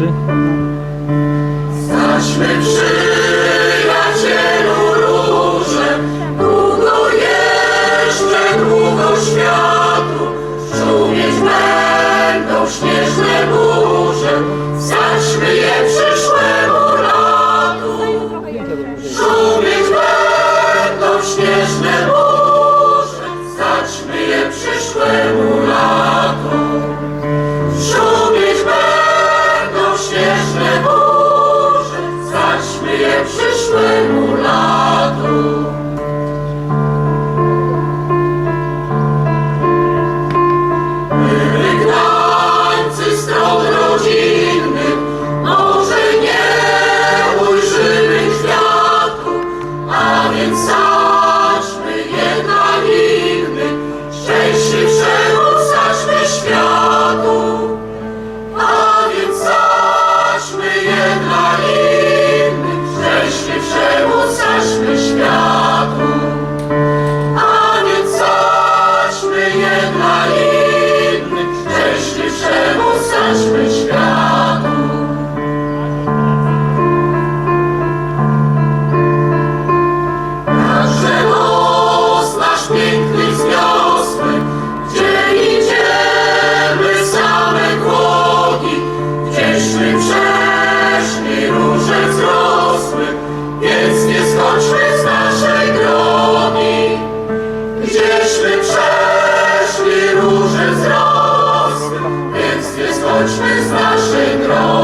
pierwszy. Staśmy przyjacielu róże, długo jeszcze, długo światu, szumieć będą śnieżne burze, staśmy je przyszłemu latu. Szumieć będą śnieżne burze, Точно з нашої крові.